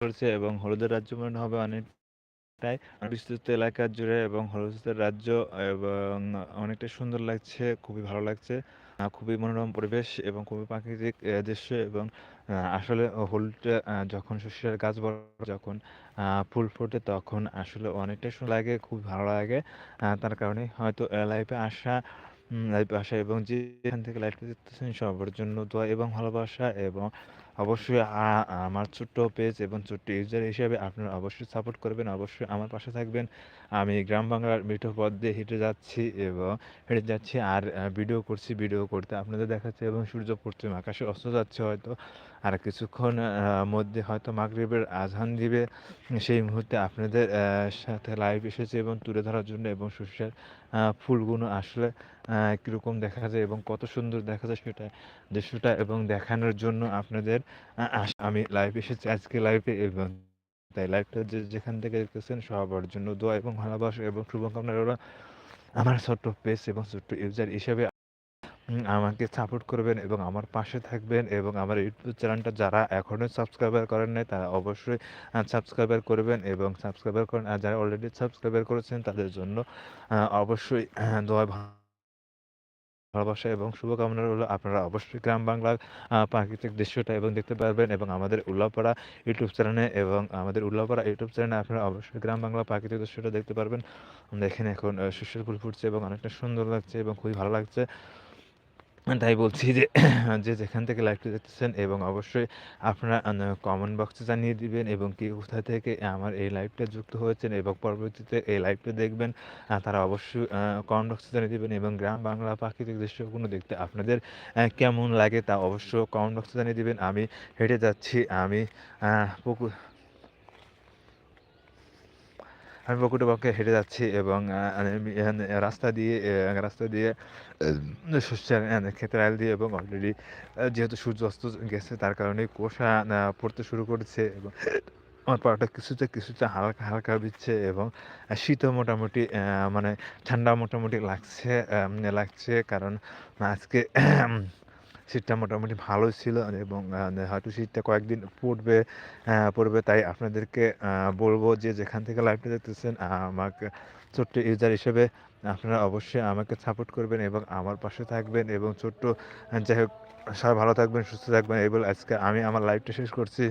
করছে এবং হলুদের রাজ্য মনে হবে অনেকটাই। বিস্তৃত এলাকা জুড়ে এবং হলুদের রাজ্য এবং অনেকটা সুন্দর লাগছে খুবই ভালো লাগছে। খুবই মনোরম পরিবেশ এবং খুবই প্রাকৃতিক দৃশ্য এবং আসলে হলুদটা যখন শস্যের গাছ বড় যখন ফুল ফোটে তখন আসলে অনেকটাই সুন্দর লাগে, খুবই ভালো লাগে। তার কারণে হয়তো এ লাইভে আসা লাইভে আসা এবং যেখান থেকে দেখতেছেন সবার জন্য দোয়া এবং ভালোবাসা এবং অবশ্যই আমার ছোট্ট পেজ এবং ছোট্ট ইউজার হিসেবে আপনারা অবশ্যই সাপোর্ট করবেন, অবশ্যই আমার পাশে থাকবেন। আমি গ্রাম বাংলার মিঠো পথ দিয়ে হেঁটে যাচ্ছি এবং হেঁটে যাচ্ছি আর ভিডিও করছি। ভিডিও করতে আপনাদের দেখাচ্ছি এবং সূর্য পশ্চিম আকাশে অস্ত যাচ্ছে হয়তো। আর কিছুক্ষণ মধ্যে হয়তো মাগরিবের আজান দিবে। সেই মুহূর্তে আপনাদের সাথে লাইভ এসেছি এবং তুলে ধরার জন্য এবং সর্ষের আ ফুলগুলো আসলে কীরকম দেখা যায় এবং কত সুন্দর দেখা যায় সেটা দৃশ্যটা এবং দেখানোর জন্য আপনাদের আমি লাইভ এসেছি, আজকে লাইভে এবং তাই লাইভটা যে, যেখান থেকে দেখতেছেন সবার জন্য দোয়া এবং ভালোবাসা এবং শুভকামনা রইল। আমার ছোট্ট পেজ এবং ছোট্ট ইউজার হিসেবে আমাকে সাপোর্ট করবেন এবং আমার পাশে থাকবেন এবং আমার ইউটিউব চ্যানেলটা যারা এখনও সাবস্ক্রাইবার করেন নাই, তারা অবশ্যই সাবস্ক্রাইবার করবেন এবং সাবস্ক্রাইবার করেন যারা অলরেডি সাবস্ক্রাইবার করেছেন, তাদের জন্য অবশ্যই দোয়া ভালোবাসা এবং শুভকামনা রইল আপনারা অবশ্যই গ্রাম বাংলার প্রাকৃতিক দৃশ্যটা এবং দেখতে পারবেন এবং আমাদের উল্লাপাড়া ইউটিউব চ্যানেলে এবং আমাদের উল্লাপাড়া ইউটিউব চ্যানেলে আপনারা অবশ্যই গ্রাম বাংলা প্রাকৃতিক দৃশ্যটা দেখতে পারবেন। দেখেন এখন শস্যের ফুল ফুটছে এবং অনেকটা সুন্দর লাগছে এবং খুবই ভালো লাগছে। তাই বলছি যে, যে যেখান থেকে লাইভটা দেখতেছেন এবং অবশ্যই আপনারা কমেন্ট বক্সে জানিয়ে দিবেন এবং কি কোথা থেকে আমার এই লাইভটা যুক্ত হয়েছেন এবং পরবর্তীতে এই লাইভটা দেখবেন। তারা অবশ্যই কমেন্ট বক্সে জানিয়ে দিবেন এবং গ্রাম বাংলা প্রাকৃতিক দৃশ্যগুলো দেখতে আপনাদের কেমন লাগে তা অবশ্যই কমেন্ট বক্সে জানিয়ে দিবেন। আমি হেঁটে যাচ্ছি, আমি পুকুর আমি পুকুরের পক্ষে হেঁটে যাচ্ছি এবং রাস্তা দিয়ে রাস্তা দিয়ে শস্যের ক্ষেতের আইল দিয়ে এবং অলরেডি যেহেতু সূর্য অস্ত গেছে তার কারণে কুয়াশা পড়তে শুরু করেছে এবং আমার পাটা কিছুটা, কিছুটা হালকা, হালকা দিচ্ছে এবং শীতও মোটামুটি মানে ঠান্ডা মোটামুটি লাগছে লাগছে কারণ আজকে শীতটা মোটামুটি ভালোই ছিল এবং হয়তো শীতটা কয়েকদিন পড়বে পড়বে তাই আপনাদেরকে বলব যে যেখান থেকে লাইভটা দেখতেছেন আমাকে ছোট্ট ইউজার হিসেবে আপনারা অবশ্যই আমাকে সাপোর্ট করবেন এবং আমার পাশে থাকবেন এবং ছোট্ট যাই হোক সবাই ভালো থাকবেন, সুস্থ থাকবেন এই বলে আজকে আমি আমার লাইভটা শেষ করছি।